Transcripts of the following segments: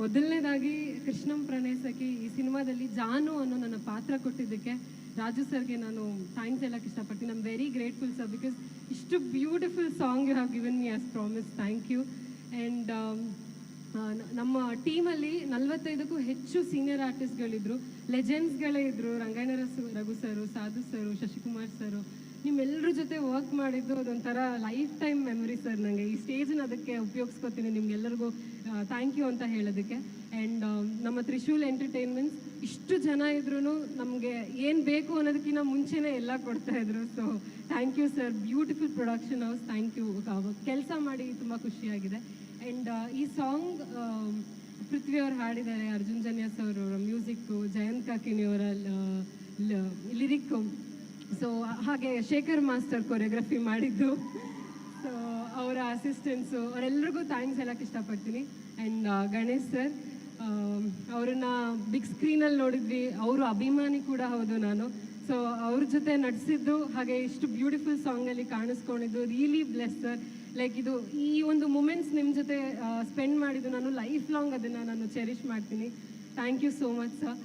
ಮೊದಲನೇದಾಗಿ ಕೃಷ್ಣಂ ಪ್ರಣಯಸಖಿ ಈ ಸಿನಿಮಾದಲ್ಲಿ ಜಾನು ಅನ್ನೋ ನನ್ನ ಪಾತ್ರ ಕೊಟ್ಟಿದ್ದಕ್ಕೆ ರಾಜು ಸರ್ಗೆ ನಾನು ಥ್ಯಾಂಕ್ಸ್ ಹೇಳಕ್ಕೆ ಇಷ್ಟಪಡ್ತೀನಿ. I'm very grateful sir because ಇಷ್ಟು beautiful song you have given me as promise thank you and ನಮ್ಮ ಟೀಮಲ್ಲಿ ನಲವತ್ತೈದಕ್ಕೂ ಹೆಚ್ಚು ಸೀನಿಯರ್ ಆರ್ಟಿಸ್ಟ್ಗಳಿದ್ರು ಲೆಜೆಂಡ್ಸ್ಗಳೇ ಇದ್ರು. ರಂಗಾಯಣ ರಘು ಸರು, ಸಾಧು ಸರು, ಶಶಿಕುಮಾರ್ ಸರು ನಿಮ್ಮೆಲ್ಲರ ಜೊತೆ ವರ್ಕ್ ಮಾಡಿದ್ದು ಅದೊಂಥರ ಲೈಫ್ ಟೈಮ್ ಮೆಮೊರಿ ಸರ್ ನನಗೆ ಈ ಸ್ಟೇಜ್ನ ಅದಕ್ಕೆ ಉಪಯೋಗಿಸ್ಕೊತೀನಿ ನಿಮ್ಗೆಲ್ಲರಿಗೂ ಥ್ಯಾಂಕ್ ಯು ಅಂತ ಹೇಳೋದಕ್ಕೆ. ಆ್ಯಂಡ್ ನಮ್ಮ ತ್ರಿಶೂಲ್ ಎಂಟರ್ಟೈನ್ಮೆಂಟ್ಸ್ ಇಷ್ಟು ಜನ ಇದ್ರೂ ನಮಗೆ ಏನು ಬೇಕು ಅನ್ನೋದಕ್ಕಿಂತ ಮುಂಚೆನೇ ಎಲ್ಲ ಕೊಡ್ತಾ ಇದ್ರು. So thank you sir beautiful production house thank you ಕೆಲಸ ಮಾಡಿ ತುಂಬ ಖುಷಿಯಾಗಿದೆ. ಆ್ಯಂಡ್ ಈ ಸಾಂಗ್ ಪೃಥ್ವಿ ಅವ್ರು ಹಾಡಿದ್ದಾರೆ. ಅರ್ಜುನ್ ಜನ್ಯಾಸ್ ಅವರ ಮ್ಯೂಸಿಕ್ಕು ಜಯಂತ್ ಕಾಕಿಣಿಯವರ ಲಿರಿಕ್ಕು ಸೊ ಹಾಗೆ ಶೇಖರ್ ಮಾಸ್ಟರ್ ಕೊರಿಯೋಗ್ರಫಿ ಮಾಡಿದ್ದು. ಸೊ ಅವರ ಅಸಿಸ್ಟೆಂಟ್ಸು ಅವರೆಲ್ಲರಿಗೂ ಥ್ಯಾಂಕ್ಸ್ ಹೇಳಕ್ಕೆ ಇಷ್ಟಪಡ್ತೀನಿ. ಆ್ಯಂಡ್ ಗಣೇಶ್ ಸರ್ ಅವ್ರನ್ನ ಬಿಗ್ ಸ್ಕ್ರೀನಲ್ಲಿ ನೋಡಿದ್ವಿ. ಅವರು ಅಭಿಮಾನಿ ಕೂಡ ಹೌದು ನಾನು. ಸೊ ಅವ್ರ ಜೊತೆ ನಟಿಸಿದ್ದು ಹಾಗೆ ಇಷ್ಟು ಬ್ಯೂಟಿಫುಲ್ ಸಾಂಗಲ್ಲಿ ಕಾಣಿಸ್ಕೊಂಡಿದ್ದು ರಿಯಲಿ ಬ್ಲೆಸ್ ಸರ್ ಲೈಕ್ ಇದು ಈ ಒಂದು ಮೂಮೆಂಟ್ಸ್ ನಿಮ್ಮ ಜೊತೆ ಸ್ಪೆಂಡ್ ಮಾಡಿದ್ದು ನಾನು ಲೈಫ್ ಲಾಂಗ್ ಅದನ್ನು ನಾನು ಚೆರಿಷ್ ಮಾಡ್ತೀನಿ. Thank you so much sir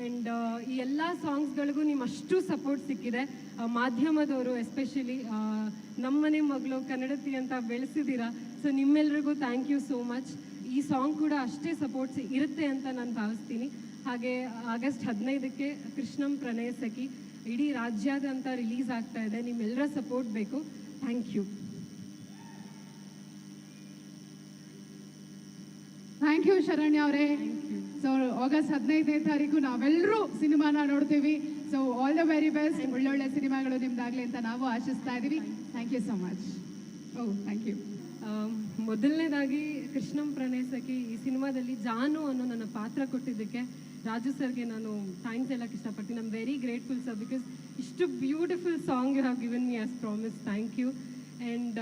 and ಈ ಎಲ್ಲ ಸಾಂಗ್ಸ್ಗಳಿಗೂ ನಿಮ್ಮ ಅಷ್ಟು ಸಪೋರ್ಟ್ ಸಿಕ್ಕಿದೆ ಮಾಧ್ಯಮದವರು ಎಸ್ಪೆಷಲಿ ನಮ್ಮನೆ ಮಗಳು ಕನ್ನಡತಿ ಅಂತ ಬೆಳೆಸಿದ್ದೀರಾ ಸೊ ನಿಮ್ಮೆಲ್ರಿಗೂ ಥ್ಯಾಂಕ್ ಯು ಸೋ ಮಚ್ ಈ ಸಾಂಗ್ ಕೂಡ ಅಷ್ಟೇ ಸಪೋರ್ಟ್ಸ್ ಇರುತ್ತೆ ಅಂತ ನಾನು ಭಾವಿಸ್ತೀನಿ. ಹಾಗೆ ಆಗಸ್ಟ್ ಹದಿನೈದಕ್ಕೆ ಕೃಷ್ಣಂ ಪ್ರಣಯ ಸಖಿ ಇಡೀ ರಾಜ್ಯಾದ್ಯಂತ ರಿಲೀಸ್ ಆಗ್ತಾ ಇದೆ. ನಿಮ್ಮೆಲ್ಲರ ಸಪೋರ್ಟ್ ಬೇಕು. Thank you thank you Sharanya ಅವರೇ. ಸೊ ಆಗಸ್ಟ್ ಹದಿನೈದನೇ ತಾರೀಕು ನಾವೆಲ್ಲರೂ ಸಿನಿಮಾನ ನೋಡ್ತೀವಿ. So all the very best ಒಳ್ಳೊಳ್ಳೆ ಸಿನಿಮಾಗಳು ನಿಮ್ದಾಗಲಿ ಅಂತ ನಾವು ಆಶಿಸ್ತಾ ಇದೀವಿ. Thank you so much oh thank you ಮೊದಲನೇದಾಗಿ ಕೃಷ್ಣಂ ಪ್ರಣಯ ಸಖಿ ಈ ಸಿನಿಮಾದಲ್ಲಿ ಜಾನು ಅನ್ನೋ ನನ್ನ ಪಾತ್ರ ಕೊಟ್ಟಿದ್ದಕ್ಕೆ ರಾಜು ಸರ್ಗೆ ನಾನು ಥ್ಯಾಂಕ್ಸ್ ಹೇಳಕ್ಕೆ ಇಷ್ಟಪಡ್ತೀನಿ. I'm very grateful sir because ಇಷ್ಟು beautiful song you have given me as promise thank you and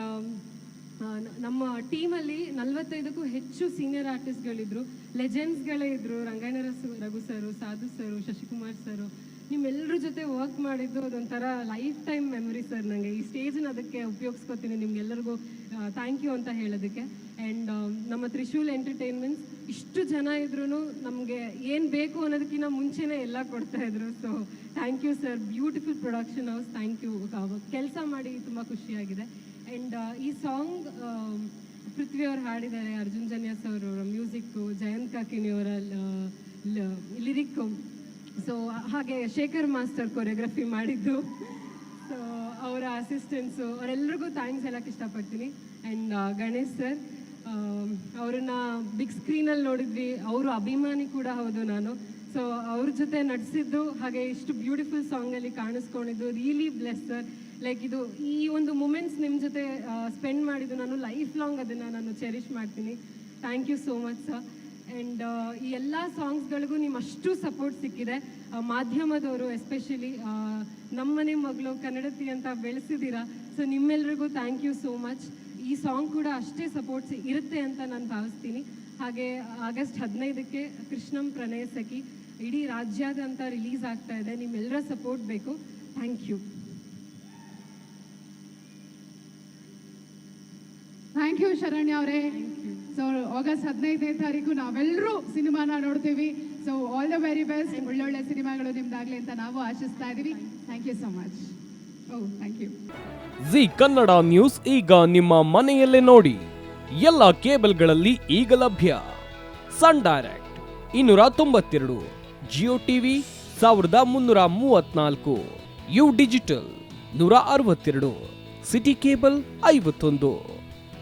ನಮ್ಮ ಟೀಮಲ್ಲಿ ನಲ್ವತ್ತೈದಕ್ಕೂ ಹೆಚ್ಚು ಸೀನಿಯರ್ ಆರ್ಟಿಸ್ಟ್ಗಳಿದ್ರು ಲೆಜೆಂಡ್ಸ್ಗಳೇ ಇದ್ರು. ರಂಗಾಯಣ ರಘು ಸರು, ಸಾಧು ಸರು, ಶಶಿಕುಮಾರ್ ಸರು. ನಿಮ್ಮೆಲ್ಲರ ಜೊತೆ ವರ್ಕ್ ಮಾಡಿದ್ದು ಅದೊಂಥರ ಲೈಫ್ ಟೈಮ್ ಮೆಮೊರಿ ಸರ್ ನನಗೆ ಈ ಸ್ಟೇಜ್ನ ಅದಕ್ಕೆ ಉಪಯೋಗಿಸ್ಕೊತೀನಿ ನಿಮ್ಗೆಲ್ಲರಿಗೂ ಥ್ಯಾಂಕ್ ಯು ಅಂತ ಹೇಳೋದಕ್ಕೆ. ಆ್ಯಂಡ್ ನಮ್ಮ ತ್ರಿಶೂಲ್ ಎಂಟರ್ಟೈನ್ಮೆಂಟ್ಸ್ ಇಷ್ಟು ಜನ ಇದ್ರೂ ನಮಗೆ ಏನು ಬೇಕು ಅನ್ನೋದಕ್ಕಿಂತ ಮುಂಚೆನೇ ಎಲ್ಲ ಕೊಡ್ತಾ ಇದ್ರು. So thank you sir beautiful production house thank you ಕೆಲಸ ಮಾಡಿ ತುಂಬ ಖುಷಿಯಾಗಿದೆ. ಆ್ಯಂಡ್ ಈ ಸಾಂಗ್ ಪೃಥ್ವಿ ಅವ್ರು ಹಾಡಿದ್ದಾರೆ, ಅರ್ಜುನ್ ಜನ್ಯಾಸ್ ಅವರವರ ಮ್ಯೂಸಿಕ್ಕು ಜಯಂತ್ ಕಾಕಿಣಿಯವರ ಲಿರಿಕ್ಕು ಸೊ ಹಾಗೆ ಶೇಖರ್ ಮಾಸ್ಟರ್ ಕೊರಿಯೋಗ್ರಫಿ ಮಾಡಿದ್ದು. ಸೊ ಅವರ ಅಸಿಸ್ಟೆನ್ಸು ಅವರೆಲ್ಲರಿಗೂ ಥ್ಯಾಂಕ್ಸ್ ಹೇಳಕ್ಕೆ ಇಷ್ಟಪಡ್ತೀನಿ. ಆ್ಯಂಡ್ ಗಣೇಶ್ ಸರ್ ಅವ್ರನ್ನ ಬಿಗ್ ಸ್ಕ್ರೀನಲ್ಲಿ ನೋಡಿದ್ವಿ. ಅವರು ಅಭಿಮಾನಿ ಕೂಡ ಹೌದು ನಾನು. ಸೊ ಅವ್ರ ಜೊತೆ ನಟಿಸಿದ್ದು ಹಾಗೆ ಇಷ್ಟು ಬ್ಯೂಟಿಫುಲ್ ಸಾಂಗಲ್ಲಿ ಕಾಣಿಸ್ಕೊಂಡಿದ್ದು. ರಿಯಲಿ ಬ್ಲೆಸ್ ಸರ್ ಲೈಕ್ ಇದು ಈ ಒಂದು ಮೂಮೆಂಟ್ಸ್ ನಿಮ್ಮ ಜೊತೆ ಸ್ಪೆಂಡ್ ಮಾಡಿದ್ದು ನಾನು ಲೈಫ್ ಲಾಂಗ್ ಅದನ್ನು ನಾನು ಚೆರಿಷ್ ಮಾಡ್ತೀನಿ. Thank you so much sir and ಈ ಎಲ್ಲ ಸಾಂಗ್ಸ್ಗಳಿಗೂ ನಿಮ್ಮ ಅಷ್ಟು ಸಪೋರ್ಟ್ ಸಿಕ್ಕಿದೆ. ಮಾಧ್ಯಮದವರು ಎಸ್ಪೆಷಲಿ ನಮ್ಮನೆ ಮಗಳು ಕನ್ನಡತಿ ಅಂತ ಬೆಳೆಸಿದ್ದೀರಾ. ಸೊ ನಿಮ್ಮೆಲ್ರಿಗೂ ಥ್ಯಾಂಕ್ ಯು ಸೋ ಮಚ್ ಈ ಸಾಂಗ್ ಕೂಡ ಅಷ್ಟೇ ಸಪೋರ್ಟ್ಸ್ ಇರುತ್ತೆ ಅಂತ ನಾನು ಭಾವಿಸ್ತೀನಿ. ಹಾಗೆ ಆಗಸ್ಟ್ ಹದಿನೈದಕ್ಕೆ ಕೃಷ್ಣಂ ಪ್ರಣಯ ಸಖಿ, ಇಡೀ ರಾಜ್ಯಾದ್ಯಂತ ರಿಲೀಸ್ ಆಗ್ತಾ ಇದೆ. ನಿಮ್ಮೆಲ್ಲರ ಸಪೋರ್ಟ್ ಬೇಕು. Thank you thank you Sharanya ಅವರೇ. ಸೊ ಆಗಸ್ಟ್ ಹದಿನೈದನೇ ತಾರೀಕು ನಾವೆಲ್ಲರೂ ಸಿನಿಮಾನ ನೋಡ್ತೀವಿ. So all the very best ಒಳ್ಳೊಳ್ಳೆ ಸಿನಿಮಾಗಳು ನಿಮ್ದಾಗ್ಲಿ ಅಂತ ನಾವು ಆಶಿಸ್ತಾ ಇದೀವಿ. Thank you so much oh thank you Zee Kannada news ಈಗ ನಿಮ್ಮ ಮನೆಯಲ್ಲೇ ನೋಡಿ. ಎಲ್ಲ ಕೇಬಲ್ಗಳಲ್ಲಿ ಈಗ ಲಭ್ಯ. ಸನ್ ಡೈರೆಕ್ಟ್ ಇನ್ನೂರ ತೊಂಬತ್ತೆರಡು, ಜಿಯೋ ಟಿವಿ ಸಾವಿರದ ಮುನ್ನೂರ ಮೂವತ್ನಾಲ್ಕು, ಯು ಡಿಜಿಟಲ್ ನೂರ ಅರವತ್ತೆರಡು, ಸಿಟಿ ಕೇಬಲ್ ಐವತ್ತೊಂದು.